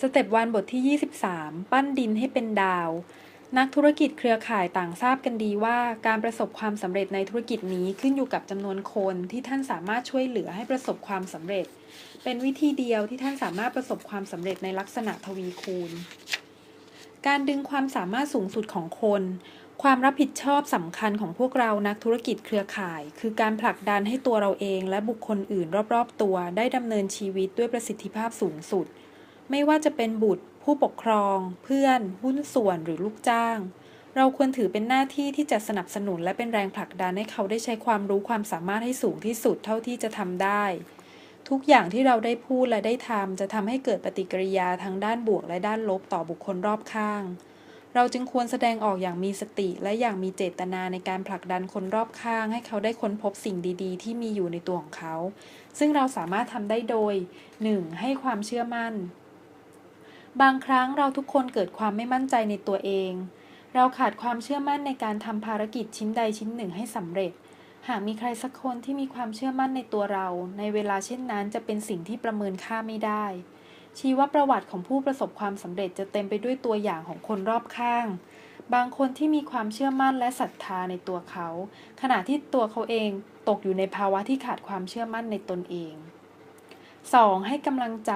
สเต็ปวันบทที่ 23 ปั้นดินให้เป็นดาว นักธุรกิจเครือข่ายต่างทราบกันดีว่า การประสบความสำเร็จในธุรกิจนี้ขึ้นอยู่กับจำนวนคนที่ท่านสามารถช่วยเหลือให้ประสบความสำเร็จ เป็นวิธีเดียวที่ท่านสามารถประสบความสำเร็จในลักษณะทวีคูณ การดึงความสามารถสูงสุดของคน ความรับผิดชอบสำคัญของพวกเรานักธุรกิจเครือข่าย คือการผลักดันให้ตัวเราเองและบุคคลอื่นรอบๆ ตัวได้ดำเนินชีวิตด้วยประสิทธิภาพสูงสุด ไม่ว่าจะเป็นบุตร ผู้ปกครอง เพื่อน หุ้นส่วนหรือลูกจ้าง เราควรถือเป็นหน้าที่ที่จะสนับสนุนและเป็นแรงผลักดันให้เขาได้ใช้ความรู้ความสามารถให้สูงที่สุดเท่าที่จะทำได้ ทุกอย่างที่เราได้พูดและได้ทำจะทำให้เกิดปฏิกิริยาทั้งด้านบวกและด้านลบต่อบุคคลรอบข้าง เราจึงควรแสดงออกอย่างมีสติและอย่างมีเจตนาในการผลักดันคนรอบข้าง ให้เขาได้ค้นพบสิ่งดีๆ ที่มีอยู่ในตัวของเขา ซึ่งเราสามารถทำได้โดย 1. ให้ความเชื่อมั่น บางครั้งเราทุกคนเกิดความไม่มั่นใจในตัวเอง เราขาดความเชื่อมั่นในการทำภารกิจชิ้นใดชิ้นหนึ่งให้สำเร็จ หากมีใครสักคนที่มีความเชื่อมั่นในตัวเรา ในเวลาเช่นนั้นจะเป็นสิ่งที่ประเมินค่าไม่ได้ ชีวประวัติของผู้ประสบความสำเร็จจะเต็มไปด้วยตัวอย่างของคนรอบข้าง บางคนที่มีความเชื่อมั่นและศรัทธาในตัวเขา ขณะที่ตัวเขาเองตกอยู่ในภาวะที่ขาดความเชื่อมั่นในตนเอง 2. ให้กำลังใจ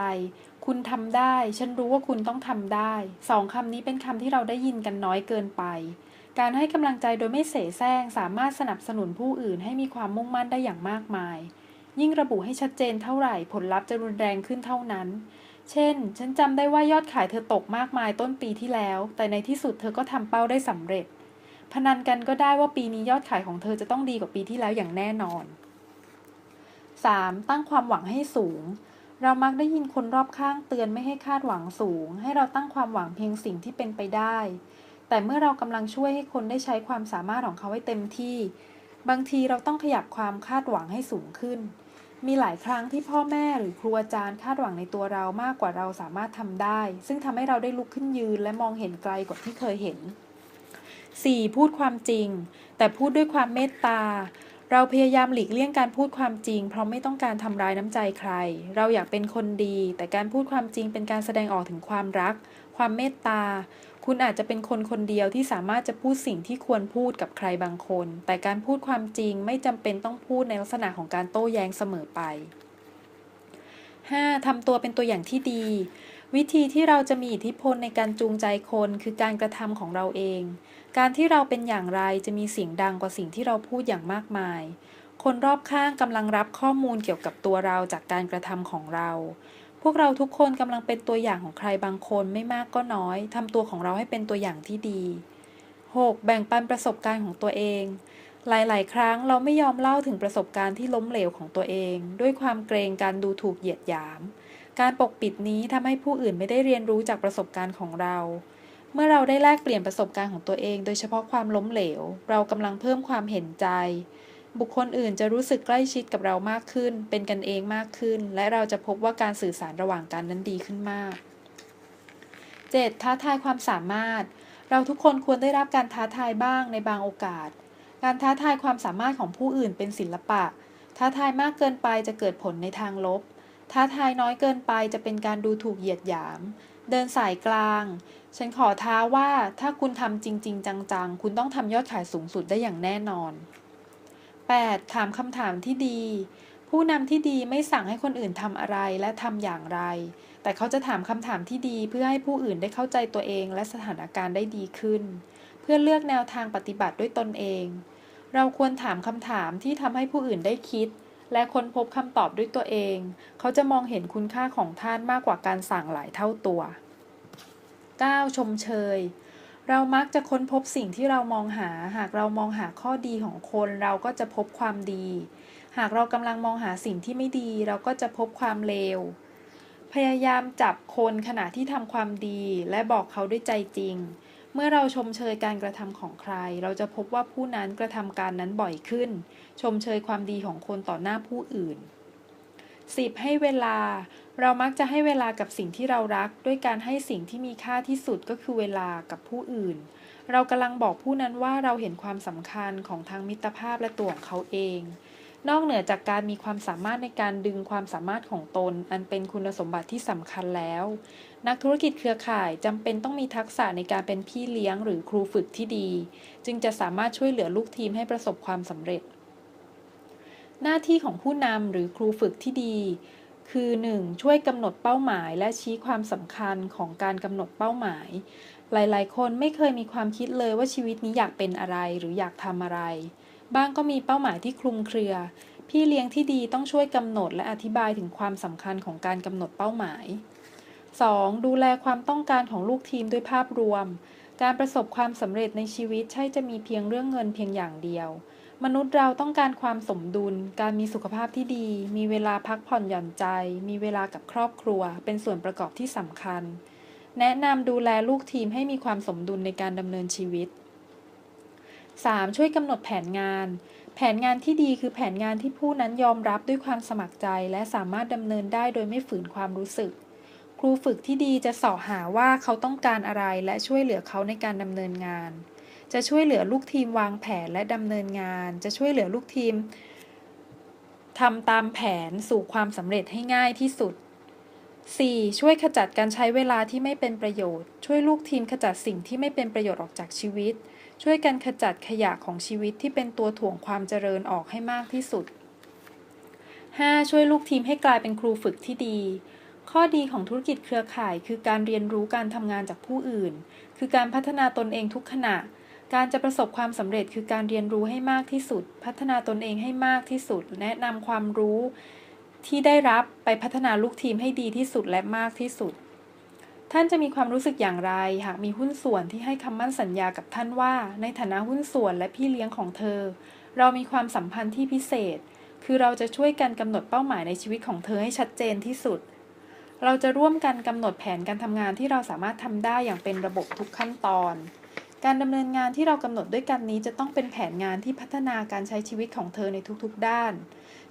คุณทำได้ ฉันรู้ว่าคุณต้องทำได้สองคำนี้เป็นคำที่เราได้ยินกันน้อยเกินไป การให้กำลังใจโดยไม่เสแสร้งสามารถสนับสนุนผู้อื่นให้มีความมุ่งมั่นได้อย่างมากมาย ยิ่งระบุให้ชัดเจนเท่าไหร่ผลลัพธ์จะรุนแรงขึ้นเท่านั้น เช่น ฉันจำได้ว่ายอดขายเธอตกมากมายต้นปีที่แล้ว แต่ในที่สุดเธอก็ทำเป้าได้สำเร็จ พนันกันก็ได้ว่าปีนี้ยอดขายของเธอจะต้องดีกว่าปีที่แล้วอย่างแน่นอน 3. ตั้งความหวังให้สูง เรามักได้ยินคนรอบข้างเตือนไม่ให้คาดหวังสูง ให้เราตั้งความหวังเพียงสิ่งที่เป็นไปได้ แต่เมื่อเรากำลังช่วยให้คนได้ใช้ความสามารถของเขาให้เต็มที่ บางทีเราต้องขยับความคาดหวังให้สูงขึ้น มีหลายครั้งที่พ่อแม่หรือครูอาจารย์คาดหวังในตัวเรามากกว่าเราสามารถทำได้ ซึ่งทำให้เราได้ลุกขึ้นยืนและมองเห็นไกลกว่าที่เคยเห็น 4. พูดความจริง แต่พูดด้วยความเมตตา เราพยายามหลีกเลี่ยงการพูดความจริง เพราะไม่ต้องการทำร้ายน้ำใจใคร เราอยากเป็นคนดี แต่การพูดความจริงเป็นการแสดงออกถึงความรัก ความเมตตา คุณอาจจะเป็นคนคนเดียวที่สามารถจะพูดสิ่งที่ควรพูดกับใครบางคน แต่การพูดความจริงไม่จำเป็นต้องพูดในลักษณะของการโต้แย้งเสมอไป 5. ทำตัวเป็นตัวอย่างที่ดี วิธีที่เราจะมีอิทธิพลในการจูงใจคนคือการกระทำของเราเอง การที่เราเป็นอย่างไรจะมีเสียงดังกว่าสิ่งที่เราพูดอย่างมากมาย คนรอบข้างกำลังรับข้อมูลเกี่ยวกับตัวเราจากการกระทำของเรา พวกเราทุกคนกำลังเป็นตัวอย่างของใครบางคนไม่มากก็น้อยทำตัวของเราให้เป็นตัวอย่างที่ดี 6. แบ่งปันประสบการณ์ของตัวเอง หลาย ๆ ครั้งเราไม่ยอมเล่าถึงประสบการณ์ที่ล้มเหลวของตัวเอง ด้วยความเกรงการดูถูกเหยียดหยาม การปกปิดนี้ทำให้ผู้อื่นไม่ได้เรียนรู้จากประสบการณ์ของเรา เมื่อเราได้แลกเปลี่ยนประสบการณ์ของตัวเอง โดยเฉพาะความล้มเหลว เรากำลังเพิ่มความเห็นใจ บุคคลอื่นจะรู้สึกใกล้ชิดกับเรามากขึ้น เป็นกันเองมากขึ้น และเราจะพบว่าการสื่อสารระหว่างกันนั้นดีขึ้นมาก 7. ท้าทายความสามารถ เราทุกคนควรได้รับการท้าทายบ้างในบางโอกาส การท้าทายความสามารถของผู้อื่นเป็นศิลปะ ท้าทายมากเกินไปจะเกิดผลในทางลบ ท้าทายน้อยเกินไปจะเป็นการดูถูกเหยียดหยาม เดินสายกลาง ฉันขอท้าว่าถ้าคุณทำจริง ๆ จัง ๆ คุณต้องทำยอดขายสูงสุดได้อย่างแน่นอน 8. ถามคำถามที่ดี ผู้นำที่ดีไม่สั่งให้คนอื่นทำอะไรและทำอย่างไร แต่เขาจะถามคำถามที่ดีเพื่อให้ผู้อื่นได้เข้าใจตัวเองและสถานการณ์ได้ดีขึ้น เพื่อเลือกแนวทางปฏิบัติด้วยตนเอง เราควรถามคำถามที่ทำให้ผู้อื่นได้คิด และค้นพบคำตอบด้วยตัวเอง เขาจะมองเห็นคุณค่าของท่านมากกว่าการสั่งหลายเท่าตัว 9. ชมเชย เรามักจะค้นพบสิ่งที่เรามองหา หากเรามองหาข้อดีของคนเราก็จะพบความดี หากเรากำลังมองหาสิ่งที่ไม่ดี เราก็จะพบความเลว พยายามจับคนขณะที่ทำความดี และบอกเขาด้วยใจจริง เมื่อเราชมเชยการกระทำของใคร เราจะพบว่าผู้นั้นกระทำการนั้นบ่อยขึ้น ชมเชยความดีของคนต่อหน้าผู้อื่น 10. ให้เวลา เรามักจะให้เวลากับสิ่งที่เรารัก ด้วยการให้สิ่งที่มีค่าที่สุดก็คือเวลากับผู้อื่น เรากำลังบอกผู้นั้นว่าเราเห็นความสำคัญของทั้งมิตรภาพและตัวของเขาเอง นอกเหนือจากการมีความสามารถในการดึงความสามารถของตน อันเป็นคุณสมบัติที่สำคัญแล้ว นักธุรกิจเครือข่ายจำเป็นต้องมีทักษะในการเป็นพี่เลี้ยงหรือครูฝึกที่ดี จึงจะสามารถช่วยเหลือลูกทีมให้ประสบความสำเร็จ หน้าที่ของผู้นำหรือครูฝึกที่ดี คือ 1. ช่วยกำหนดเป้าหมายและชี้ความสำคัญของการกำหนดเป้าหมาย หลาย ๆ คนไม่เคยมีความคิดเลยว่าชีวิตนี้อยากเป็นอะไรหรืออยากทำอะไร บ้างก็มีเป้าหมายที่คลุมเครือ พี่เลี้ยงที่ดีต้องช่วยกำหนดและอธิบายถึงความสำคัญของการกำหนดเป้าหมาย 2. ดูแลความต้องการของลูกทีมด้วยภาพรวม การประสบความสำเร็จในชีวิตใช่จะมีเพียงเรื่องเงินเพียงอย่างเดียว มนุษย์เราต้องการความสมดุล การมีสุขภาพที่ดี มีเวลาพักผ่อนหย่อนใจ มีเวลากับครอบครัว เป็นส่วนประกอบที่สำคัญ แนะนำดูแลลูกทีมให้มีความสมดุลในการดำเนินชีวิต 3. ช่วยกำหนดแผนงาน แผนงานที่ดีคือแผนงานที่ผู้นั้นยอมรับด้วยความสมัครใจ และสามารถดำเนินได้โดยไม่ฝืนความรู้สึก ครูฝึกที่ดีจะสาะหาว่าเขาต้องการอะไรและช่วยเหลือเขาในการดำเนินงาน จะช่วยเหลือลูกทีมวางแผนและดำเนินงาน จะช่วยเหลือลูกทีมทำตามแผนสู่ความสำเร็จให้ง่ายที่สุด 4. ช่วยขจัดการใช้เวลาที่ไม่เป็นประโยชน์ ช่วยลูกทีมขจัดสิ่งที่ไม่เป็นประโยชน์ออกจากชีวิต ช่วยกันขจัดขยะของชีวิตที่เป็นตัวถ่วงความเจริญออกให้มากที่สุด 5. ช่วยลูกทีมให้กลายเป็นครูฝึกที่ดี ข้อดีของธุรกิจเครือข่ายคือการเรียนรู้การทำงานจากผู้อื่น คือการพัฒนาตนเองทุกขณะ การจะประสบความสำเร็จคือการเรียนรู้ให้มากที่สุด พัฒนาตนเองให้มากที่สุด แนะนำความรู้ที่ได้รับไปพัฒนาลูกทีมให้ดีที่สุดและมากที่สุด ท่านจะมีความรู้สึกอย่างไร หากมีหุ้นส่วนที่ให้คำมั่นสัญญากับท่านว่า ในฐานะหุ้นส่วนและพี่เลี้ยงของเธอ เรามีความสัมพันธ์ที่พิเศษ คือเราจะช่วยกันกำหนดเป้าหมายในชีวิตของเธอให้ชัดเจนที่สุด เราจะร่วมกันกำหนดแผนการทำงานที่เราสามารถทำได้อย่างเป็นระบบทุกขั้นตอน การดำเนินงานที่เรากำหนดด้วยกันนี้จะต้องเป็นแผนงานที่พัฒนาการใช้ชีวิตของเธอในทุกๆด้าน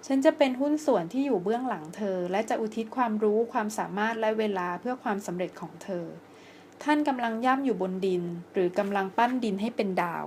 ฉันจะเป็นหุ้นส่วนที่อยู่เบื้องหลังเธอ และจะอุทิศความรู้ความสามารถและเวลาเพื่อความสำเร็จของเธอ ท่านกำลังย่ำอยู่บนดิน หรือกำลังปั้นดินให้เป็นดาว